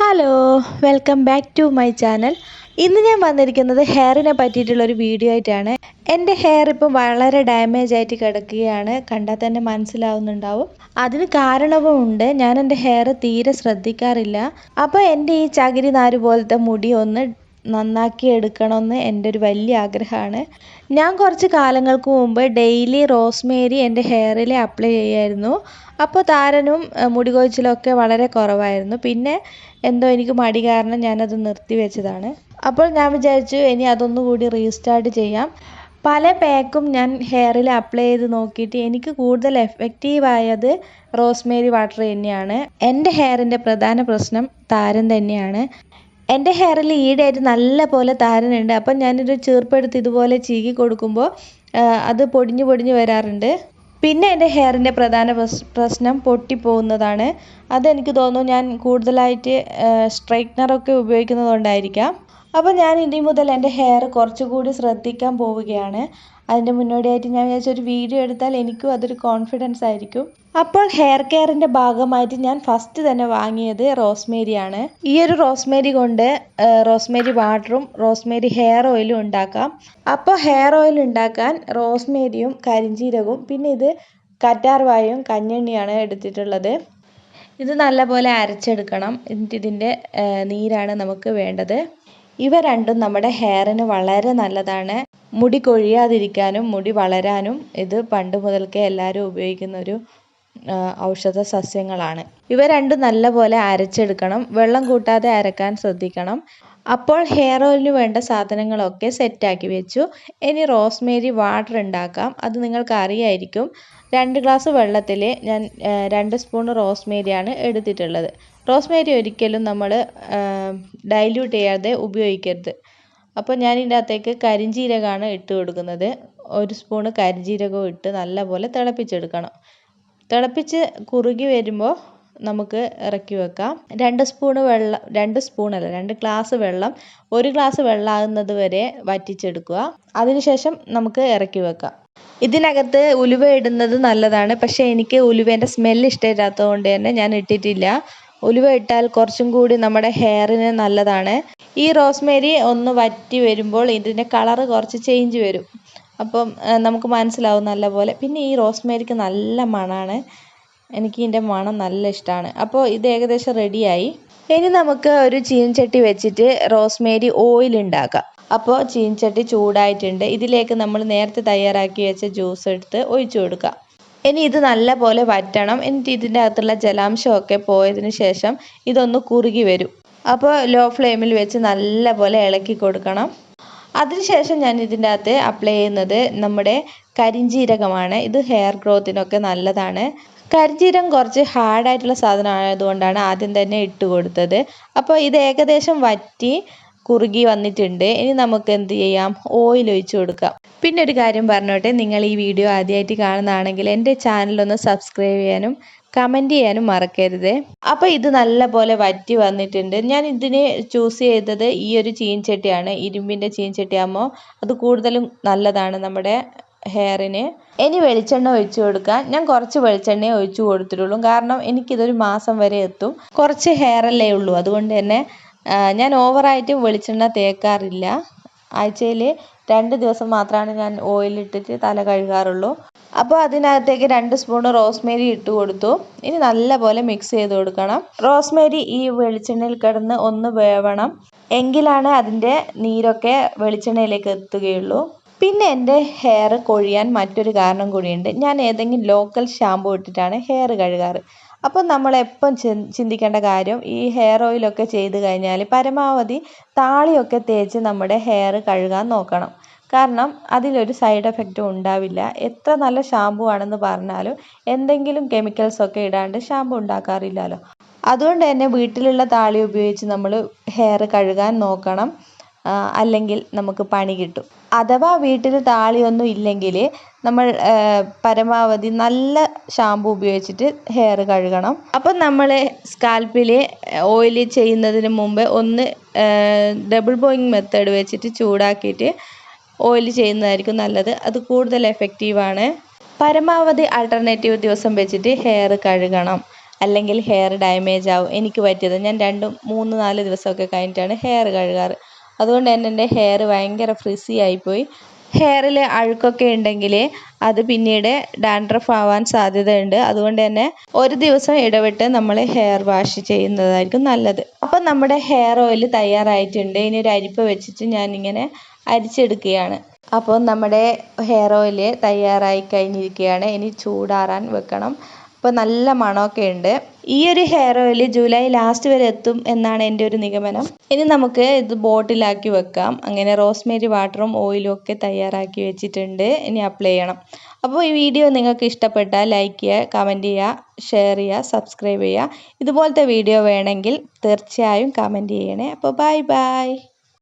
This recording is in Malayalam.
Hello welcome back to my channel ഇന്ന് ഞാൻ വന്നിരിക്കുന്നത് ഹെയറിനെ പറ്റിയിട്ടുള്ള ഒരു വീഡിയോ ആയിട്ടാണ്. എന്റെ ഹെയർ ഇപ്പം വളരെ ഡാമേജ് ആയിട്ട് കിടക്കുകയാണ്. കണ്ടാൽ തന്നെ മനസ്സിലാവുന്നുണ്ടാവും. അതിന് കാരണവുമുണ്ട്. ഞാൻ എന്റെ ഹെയർ തീരെ ശ്രദ്ധിക്കാറില്ല. അപ്പോൾ എന്റെ ഈ ചകിരി നാര് പോലത്തെ മുടി ഒന്ന് നന്നാക്കി എടുക്കണമെന്ന് എന്റെ ഒരു വലിയ ആഗ്രഹമാണ്. ഞാൻ കുറച്ച് കാലങ്ങൾക്ക് മുമ്പ് ഡെയിലി റോസ്മേരി എന്റെ ഹെയറിൽ അപ്ലൈ ചെയ്യായിരുന്നു. അപ്പോൾ താരനും മുടി കൊഴിച്ചിലൊക്കെ വളരെ കുറവായിരുന്നു. പിന്നെ എന്തോ എനിക്ക് മടി കാരണം ഞാനത് നിർത്തിവെച്ചതാണ് അപ്പോൾ ഞാൻ വിചാരിച്ചു ഇനി അതൊന്നുകൂടി റീസ്റ്റാർട്ട് ചെയ്യാം. പല പാക്കും ഞാൻ ഹെയറിൽ അപ്ലൈ ചെയ്ത് നോക്കിയിട്ട് എനിക്ക് കൂടുതൽ എഫക്റ്റീവായത് റോസ്മേരി വാട്ടർ തന്നെയാണ്. എന്റെ ഹെയറിന്റെ പ്രധാന പ്രശ്നം താരൻ തന്നെയാണ്. എന്റെ ഹെയറിൽ ഈടായിട്ട് നല്ല പോലെ താരനുണ്ട്. അപ്പം ഞാനൊരു ചീർപ്പെടുത്ത് ഇതുപോലെ ചീകി കൊടുക്കുമ്പോൾ അത് പൊടിഞ്ഞു പൊടിഞ്ഞു വരാറുണ്ട്. പിന്നെ എന്റെ ഹെയറിന്റെ പ്രധാന പ്രശ്നം പൊട്ടിപ്പോകുന്നതാണ്. അതെനിക്ക് തോന്നുന്നു ഞാൻ കൂടുതലായിട്ട് സ്ട്രൈറ്റ്നറൊക്കെ ഉപയോഗിക്കുന്നത് കൊണ്ടായിരിക്കാം അപ്പോൾ ഞാൻ ഇനി മുതൽ എന്റെ ഹെയർ കുറച്ചുകൂടി ശ്രദ്ധിക്കാൻ പോവുകയാണ്. അതിന്റെ മുന്നോടിയായിട്ട് ഞാൻ വിചാരിച്ചൊരു വീഡിയോ എടുത്താൽ എനിക്കും അതൊരു കോൺഫിഡൻസ് ആയിരിക്കും. അപ്പോൾ ഹെയർ കെയറിന്റെ ഭാഗമായിട്ട് ഞാൻ ഫസ്റ്റ് തന്നെ വാങ്ങിയത് റോസ്മേരിയാണ് ഈ ഒരു റോസ്മേരി കൊണ്ട് റോസ്മേരി വാട്ടറും റോസ്മേരി ഹെയർ ഓയിലും ഉണ്ടാക്കാം. അപ്പോൾ ഹെയർ ഓയിൽ ഉണ്ടാക്കാൻ റോസ്മേരിയും കരിഞ്ചീരകവും പിന്നെ ഇത് കറ്റാർവായും കഞ്ഞെണ്ണിയാണ് എടുത്തിട്ടുള്ളത്. ഇത് നല്ലപോലെ അരച്ചെടുക്കണം. എന്നിട്ട് ഇതിന്റെ നീരാണ് നമുക്ക് വേണ്ടത്. ഇവ രണ്ടും നമ്മുടെ ഹെയറിന് വളരെ നല്ലതാണ്. മുടി കൊഴിയാതിരിക്കാനും മുടി വളരാനും ഇത് പണ്ട് മുതൽക്കേ എല്ലാവരും ഉപയോഗിക്കുന്ന ഒരു ഔഷധ സസ്യങ്ങളാണ്. ഇവ രണ്ടും നല്ലപോലെ അരച്ചെടുക്കണം വെള്ളം കൂട്ടാതെ അരക്കാൻ ശ്രദ്ധിക്കണം. അപ്പോൾ ഹെയർ ഓയിലിന് വേണ്ട സാധനങ്ങളൊക്കെ സെറ്റാക്കി വെച്ചു. ഇനി റോസ്മേരി വാട്ടർ ഉണ്ടാക്കാം. അത് നിങ്ങൾക്ക് അറിയായിരിക്കും. രണ്ട് ഗ്ലാസ് വെള്ളത്തിൽ ഞാൻ രണ്ട് സ്പൂൺ റോസ്മേരിയാണ് എടുത്തിട്ടുള്ളത്. റോസ്മേരി ഒരിക്കലും നമ്മൾ ഡൈല്യൂട്ട് ചെയ്യാതെ ഉപയോഗിക്കരുത്. അപ്പോൾ ഞാൻ ഇതിന്റെ അകത്തേക്ക് ഇട്ട് കൊടുക്കുന്നത്. ഒരു സ്പൂണ് കരിഞ്ജീരകവും ഇട്ട് നല്ലപോലെ തിളപ്പിച്ചെടുക്കണം. തിളപ്പിച്ച് കുറുകി വരുമ്പോൾ നമുക്ക് ഇറക്കി വെക്കാം. രണ്ട് സ്പൂണ് വെള്ളം രണ്ട് സ്പൂണല്ല രണ്ട് ഗ്ലാസ് വെള്ളം ഒരു ഗ്ലാസ് വെള്ളമാകുന്നത് വരെ വറ്റിച്ചെടുക്കുക. അതിനുശേഷം നമുക്ക് ഇറക്കി വെക്കാം. ഇതിനകത്ത് ഉലുവ ഇടുന്നത് നല്ലതാണ്. പക്ഷേ എനിക്ക് ഉലുവേന്റെ സ്മെല്ല് ഇഷ്ടമില്ലാത്തത് കൊണ്ട് തന്നെ ഞാൻ ഇട്ടിട്ടില്ല. ഉലുവ ഇട്ടാൽ കുറച്ചും കൂടി നമ്മുടെ ഹെയറിന് നല്ലതാണ്. ഈ റോസ്മേരി ഒന്ന് വറ്റി വരുമ്പോൾ ഇതിന്റെ കളറ് കുറച്ച് ചേഞ്ച് വരും. അപ്പം നമുക്ക് മനസ്സിലാവും നല്ലപോലെ. പിന്നെ ഈ റോസ്മേരിക്ക് നല്ല മണമാണ് എനിക്ക് ഇതിന്റെ മണം നല്ല ഇഷ്ടമാണ് അപ്പോൾ ഇത് ഏകദേശം റെഡിയായി. ഇനി നമുക്ക് ഒരു ചീനച്ചട്ടി വെച്ചിട്ട് റോസ്മേരി ഓയിൽ ഉണ്ടാക്കാം. അപ്പോൾ ചീനച്ചട്ടി ചൂടായിട്ടുണ്ട്. ഇതിലേക്ക് നമ്മൾ നേരത്തെ തയ്യാറാക്കി വെച്ച ജ്യൂസ് എടുത്ത് ഒഴിച്ചു കൊടുക്കാം. ഇനി ഇത് നല്ലപോലെ വറ്റണം. എന്നിട്ട് ഇതിന്റെ അകത്തുള്ള ജലാംശമൊക്കെ പോയതിന് ശേഷം ഇതൊന്ന് കുറുകി വരും. അപ്പോൾ ലോ ഫ്ലെയിമിൽ വെച്ച് നല്ലപോലെ ഇളക്കി കൊടുക്കണം. അതിനുശേഷം ഞാൻ ഇതിന്റെ അകത്ത് അപ്ലൈ ചെയ്യുന്നത് നമ്മുടെ കരിഞ്ചീരകമാണ്. ഇത് ഹെയർ ഗ്രോത്തിനൊക്കെ നല്ലതാണ്. കരിഞ്ചീരം കുറച്ച് ഹാർഡായിട്ടുള്ള സാധനമായതുകൊണ്ടാണ് ആദ്യം തന്നെ ഇട്ട് കൊടുത്തത്. അപ്പോൾ ഇത് ഏകദേശം വറ്റി കുറുകി വന്നിട്ടുണ്ട്. ഇനി നമുക്ക് എന്ത് ചെയ്യാം? ഓയിൽ ഒഴിച്ചു കൊടുക്കാം. പിന്നെ ഒരു കാര്യം പറഞ്ഞോട്ടെ. നിങ്ങൾ ഈ വീഡിയോ ആദ്യമായിട്ട് കാണുന്നതാണെങ്കിൽ എന്റെ ചാനലൊന്ന് സബ്സ്ക്രൈബ് ചെയ്യാനും കമന്റ് ചെയ്യാനും മറക്കരുത്. അപ്പോൾ ഇത് നല്ലപോലെ വറ്റി വന്നിട്ടുണ്ട്. ഞാൻ ഇതിനെ ചൂസ് ചെയ്തത് ഈ ഒരു ചീൻചട്ടിയാണ്. ഇരുമ്പിന്റെ ചീൻചട്ടിയാകുമ്പോൾ അത് കൂടുതലും നല്ലതാണ് നമ്മുടെ ഹെയറിന് ഇനി വെളിച്ചെണ്ണ ഒഴിച്ചു കൊടുക്കാം. ഞാൻ കുറച്ച് വെളിച്ചെണ്ണയെ ഒഴിച്ചു കൊടുത്തിട്ടുള്ളൂ. കാരണം എനിക്കിതൊരു മാസം വരെ എത്തും. കുറച്ച് ഹെയർ അല്ലേ ഉള്ളൂ. അതുകൊണ്ട് തന്നെ ഞാൻ ഓവറായിട്ട് വെളിച്ചെണ്ണ തേക്കാറില്ല. ആഴ്ചയിൽ രണ്ട് ദിവസം മാത്രമാണ് ഞാൻ ഓയിലിട്ടിട്ട് തല കഴുകാറുള്ളൂ. അപ്പോൾ അതിനകത്തേക്ക് രണ്ട് സ്പൂൺ റോസ്മേരി ഇട്ട് കൊടുത്തു. ഇനി നല്ലപോലെ മിക്സ് ചെയ്ത് കൊടുക്കണം. റോസ്മേരി ഈ വെളിച്ചെണ്ണയിൽ കിടന്ന് ഒന്ന് വേവണം. എങ്കിലാണ് അതിന്റെ നീരൊക്കെ വെളിച്ചെണ്ണയിലേക്ക് എത്തുകയുള്ളൂ. പിന്നെ എന്റെ ഹെയർ കൊഴിയാൻ മറ്റൊരു കാരണം കൂടിയുണ്ട്. ഞാൻ ഏതെങ്കിലും ലോക്കൽ ഷാമ്പു ഇട്ടിട്ടാണ് ഹെയർ കഴുകാറ്. അപ്പം നമ്മൾ എപ്പം ചിന്തിക്കേണ്ട കാര്യം ഈ ഹെയർ ഓയിലൊക്കെ ചെയ്ത് കഴിഞ്ഞാൽ പരമാവധി താളിയൊക്കെ തേച്ച് നമ്മുടെ ഹെയർ കഴുകാൻ നോക്കണം. കാരണം അതിലൊരു സൈഡ് എഫക്റ്റും ഉണ്ടാവില്ല. എത്ര നല്ല ഷാമ്പു ആണെന്ന് പറഞ്ഞാലും എന്തെങ്കിലും കെമിക്കൽസ് ഒക്കെ ഇടാണ്ട് ഷാമ്പു ഉണ്ടാക്കാറില്ലല്ലോ. അതുകൊണ്ട് തന്നെ വീട്ടിലുള്ള താളി ഉപയോഗിച്ച് നമ്മൾ ഹെയർ കഴുകാൻ നോക്കണം. അല്ലെങ്കിൽ നമുക്ക് പണി കിട്ടും. അഥവാ വീട്ടിൽ താളിയൊന്നും ഇല്ലെങ്കിൽ നമ്മൾ പരമാവധി നല്ല ഷാമ്പു ഉപയോഗിച്ചിട്ട് ഹെയർ കഴുകണം. അപ്പം നമ്മൾ സ്കാൽപ്പിൽ ഓയിൽ ചെയ്യുന്നതിന് മുമ്പ് ഒന്ന് ഡബിൾ ബോയിങ് മെത്തേഡ് വെച്ചിട്ട് ചൂടാക്കിയിട്ട് ഓയിൽ ചെയ്യുന്നതായിരിക്കും നല്ലത്. അത് കൂടുതൽ എഫക്റ്റീവാണ് പരമാവധി ആൾട്ടർനേറ്റീവ് ദിവസം വെച്ചിട്ട് ഹെയർ കഴുകണം. അല്ലെങ്കിൽ ഹെയർ ഡാമേജ് ആവും. എനിക്ക് പറ്റിയത് ഞാൻ രണ്ടും മൂന്ന് നാല് ദിവസമൊക്കെ കഴിഞ്ഞിട്ടാണ് ഹെയർ കഴുകാറ്. അതുകൊണ്ട് തന്നെ എന്റെ ഹെയർ ഭയങ്കര ഫ്രിസി ആയിപ്പോയി. ഹെയറിൽ അഴുക്കൊക്കെ ഉണ്ടെങ്കിൽ അത് പിന്നീട് ഡാൻഡ്രഫ് ആവാൻ സാധ്യതയുണ്ട്. അതുകൊണ്ട് തന്നെ ഒരു ദിവസം ഇടവിട്ട് നമ്മൾ ഹെയർ വാഷ് ചെയ്യുന്നതായിരിക്കും നല്ലത്. അപ്പം നമ്മുടെ ഹെയർ ഓയിൽ തയ്യാറായിട്ടുണ്ട്. ഇനി ഒരു അരിപ്പ് വെച്ചിട്ട് ഞാനിങ്ങനെ അരിച്ചെടുക്കുകയാണ്. അപ്പോൾ നമ്മുടെ ഹെയർ ഓയിൽ തയ്യാറായി കഴിഞ്ഞിരിക്കുകയാണ്. ഇനി ചൂടാറാൻ വെക്കണം. അപ്പോൾ നല്ല മണമൊക്കെ ഉണ്ട്. ഈ ഒരു ഹെയർ ഓയിൽ ജൂലൈ ലാസ്റ്റ് വരെ എത്തും എന്നാണ് എന്റെ ഒരു നിഗമനം. ഇനി നമുക്ക് ഇത് ബോട്ടിലാക്കി വെക്കാം. അങ്ങനെ റോസ്മേരി വാട്ടറും ഓയിലും ഒക്കെ തയ്യാറാക്കി വെച്ചിട്ടുണ്ട്. ഇനി അപ്ലൈ ചെയ്യണം. അപ്പോൾ ഈ വീഡിയോ നിങ്ങൾക്ക് ഇഷ്ടപ്പെട്ടാൽ ലൈക്ക് ചെയ്യുക കമന്റ് ചെയ്യുക ഷെയർ ചെയ്യുക സബ്സ്ക്രൈബ് ചെയ്യുക. ഇതുപോലത്തെ വീഡിയോ വേണമെങ്കിൽ തീർച്ചയായും കമന്റ് ചെയ്യണേ. അപ്പോൾ ബൈ ബൈ